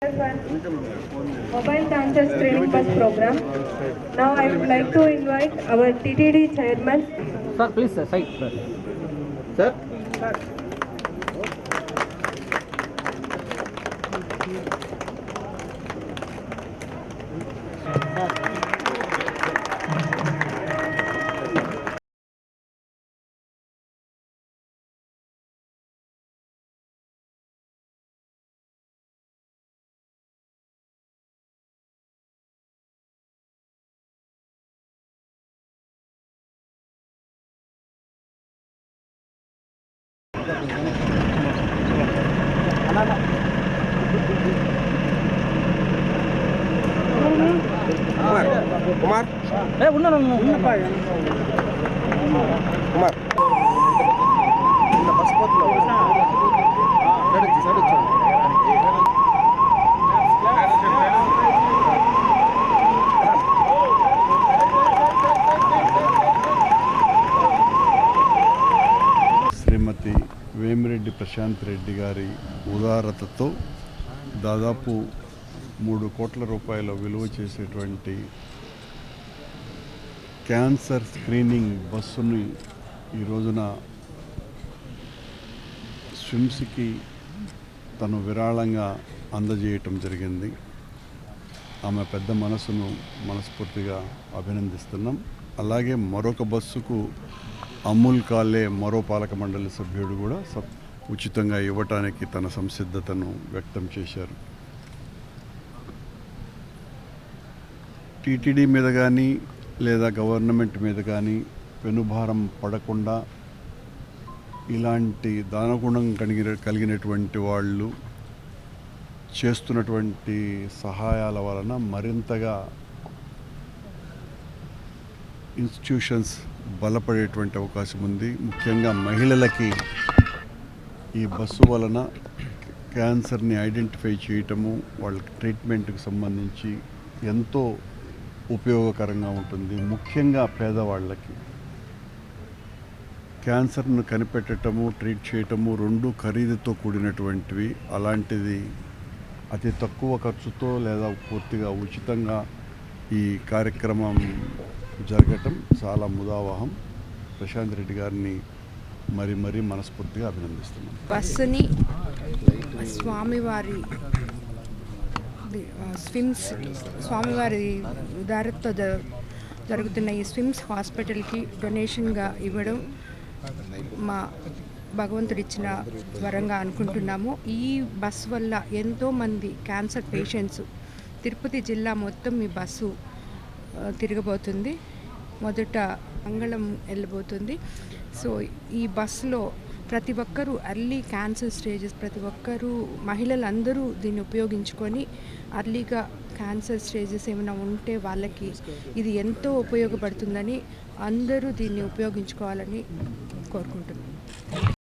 Mobile Dancers Training Bus Program. Now I would like to invite our TTD Chairman, Sir, please, sir, side. Sir. Kumar. Kumar ஏ இன்னும் இன்னும்ப்பா குமார். இந்த bus போட்டில் ప్రశాంత్ రెడ్డి గారి ఉదారతతో దాదాపు మూడు కోట్ల రూపాయల విలువ చేసేటువంటి క్యాన్సర్ స్క్రీనింగ్ బస్సుని ఈ రోజున స్విమ్స్కి తను విరాళంగా అందజేయటం జరిగింది. ఆమె పెద్ద మనసును మనస్ఫూర్తిగా అభినందిస్తున్నాం. అలాగే మరొక బస్సుకు అమూల్ కాలే మరో పాలక మండలి సభ్యుడు కూడా సబ్ ఉచితంగా ఇవ్వటానికి తన సంసిద్ధతను వ్యక్తం చేశారు. టీటీడీ మీద కానీ లేదా గవర్నమెంట్ మీద కానీ పెనుభారం పడకుండా ఇలాంటి దానగుణం కలిగిన కలిగినటువంటి వాళ్ళు చేస్తున్నటువంటి సహాయాల వలన మరింతగా ఇన్స్టిట్యూషన్స్ బలపడేటువంటి అవకాశం ఉంది. ముఖ్యంగా మహిళలకి ఈ బస్సు వలన క్యాన్సర్ని ఐడెంటిఫై చేయటము వాళ్ళకి ట్రీట్మెంట్కి సంబంధించి ఎంతో ఉపయోగకరంగా ఉంటుంది. ముఖ్యంగా పేదవాళ్ళకి. క్యాన్సర్ను కనిపెట్టటము ట్రీట్ చేయటము రెండు ఖరీదుతో కూడినటువంటివి. అలాంటిది అతి తక్కువ ఖర్చుతో లేదా పూర్తిగా ఉచితంగా ఈ కార్యక్రమం జరగటం చాలా ముదావహం. ప్రశాంత్ రెడ్డి గారిని మరి మరీ మనస్ఫూర్తిగా అభినందిస్తున్నాం. బస్సుని స్వామివారి స్విమ్స్ స్వామివారి ఉదారతతో జరుగుతున్న ఈ స్విమ్స్ హాస్పిటల్కి డొనేషన్గా ఇవ్వడం మా భగవంతుడు ఇచ్చిన వరంగా అనుకుంటున్నాము. ఈ బస్ వల్ల ఎంతోమంది క్యాన్సర్ పేషెంట్స్ తిరుపతి జిల్లా మొత్తం ఈ బస్సు తిరగబోతుంది. మొదట మంగళం వెళ్ళబోతుంది. సో ఈ బస్సులో ప్రతి ఒక్కరూ అర్లీ క్యాన్సర్ స్టేజెస్ ప్రతి ఒక్కరూ మహిళలందరూ దీన్ని ఉపయోగించుకొని అర్లీగా క్యాన్సర్ స్టేజెస్ ఏమైనా ఉంటే వాళ్ళకి ఇది ఎంతో ఉపయోగపడుతుందని అందరూ దీన్ని ఉపయోగించుకోవాలని కోరుకుంటున్నాను